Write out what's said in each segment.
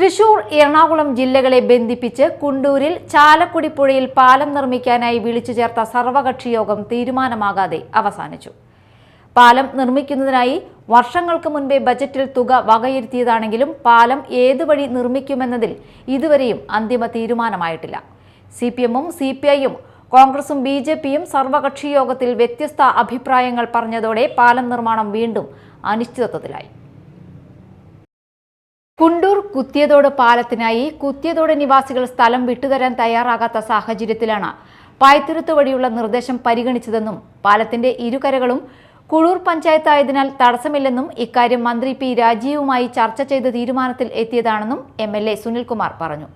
തൃശൂർ എറണാകുളം ജില്ലകളെ ബന്ധിപ്പിച്ച് കുണ്ടൂരിൽ ചാലക്കുടി പുഴയിൽ പാലം നിർമ്മിക്കാനായി വിളിച്ചു ചേർത്ത സർവകക്ഷി യോഗം തീരുമാനമാകാതെ അവസാനിച്ചു. പാലം നിർമ്മിക്കുന്നതിനായി വർഷങ്ങൾക്ക് മുൻപേ ബജറ്റിൽ തുക വകയിരുത്തിയതാണെങ്കിലും പാലം ഏതുവഴി നിർമ്മിക്കുമെന്നതിൽ ഇതുവരെയും അന്തിമ തീരുമാനമായിട്ടില്ല. സി പി എമ്മും സി പി ഐയും കോൺഗ്രസും ബി ജെ പിയും സർവകക്ഷി യോഗത്തിൽ വ്യത്യസ്ത അഭിപ്രായങ്ങൾ പറഞ്ഞതോടെ പാലം നിർമ്മാണം വീണ്ടും അനിശ്ചിതത്വത്തിലായി. കുണ്ടൂർ കുത്തിയതോട് പാലത്തിനായി കുത്തിയതോട് നിവാസികൾ സ്ഥലം വിട്ടുതരാൻ തയ്യാറാകാത്ത സാഹചര്യത്തിലാണ് പായ്ത്തുരുത്ത് വഴിയുള്ള നിർദ്ദേശം പരിഗണിച്ചതെന്നും പാലത്തിന്റെ ഇരുകരകളും കുളൂർ പഞ്ചായത്തായതിനാൽ തടസ്സമില്ലെന്നും ഇക്കാര്യം മന്ത്രി പി രാജീവുമായി ചർച്ച ചെയ്ത് തീരുമാനത്തിൽ എത്തിയതാണെന്നും എം എൽ എ സുനിൽകുമാർ പറഞ്ഞു.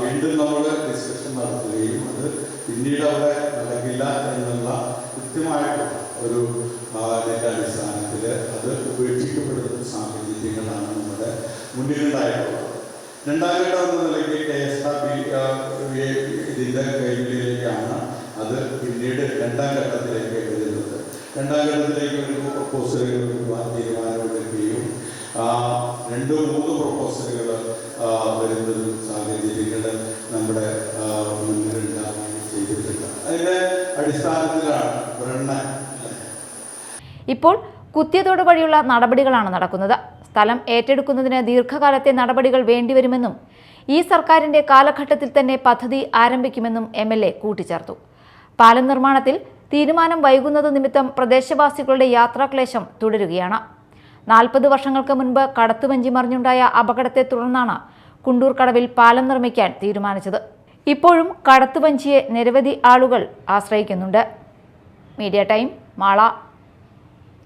വീണ്ടും എൽ പിന്നീട് അവിടെ നടക്കില്ല എന്നുള്ള കൃത്യമായിട്ട് ഒരു ഇതിന്റെ അടിസ്ഥാനത്തിൽ അത് ഉപേക്ഷിക്കപ്പെടുന്ന സാഹചര്യങ്ങളാണ് നമ്മുടെ മുന്നിലുണ്ടായിട്ടുള്ളത്. രണ്ടാം ഘട്ടം എന്ന നിലയ്ക്ക് കെ എസ് ആർ ബി ഇതിന്റെ കൈകളിലേക്കാണ് അത് പിന്നീട് രണ്ടാം ഘട്ടത്തിലേക്ക് വരുന്നത്. രണ്ടാം ഘട്ടത്തിലേക്ക് ഒരു പ്രപ്പോസലുകൾ തീരുമാനമെടുക്കുകയും രണ്ട് മൂന്ന് പ്രപ്പോസലുകൾ വരുന്നൊരു സാഹചര്യങ്ങൾ അതിന്റെ അടിസ്ഥാനത്തിലാണ് ബ്രണ്ണ ഇപ്പോൾ കുത്തിയതോട് വഴിയുള്ള നടപടികളാണ് നടക്കുന്നത്. സ്ഥലം ഏറ്റെടുക്കുന്നതിന് ദീർഘകാലത്തെ നടപടികൾ വേണ്ടിവരുമെന്നും ഈ സർക്കാരിന്റെ കാലഘട്ടത്തിൽ തന്നെ പദ്ധതി ആരംഭിക്കുമെന്നും എം എൽ എ കൂട്ടിച്ചേർത്തു. പാലം നിർമ്മാണത്തിൽ തീരുമാനം വൈകുന്നത് നിമിത്തം പ്രദേശവാസികളുടെ യാത്രാക്ലേശം തുടരുകയാണ്. നാൽപ്പത് വർഷങ്ങൾക്ക് മുൻപ് കടത്തുവഞ്ചി മറിഞ്ഞുണ്ടായ അപകടത്തെ തുടർന്നാണ് കുണ്ടൂർ കടവിൽ പാലം നിർമ്മിക്കാൻ തീരുമാനിച്ചത്. ഇപ്പോഴും കടത്തുവഞ്ചിയെ നിരവധി ആളുകൾ ആശ്രയിക്കുന്നുണ്ട്. Media time Mala.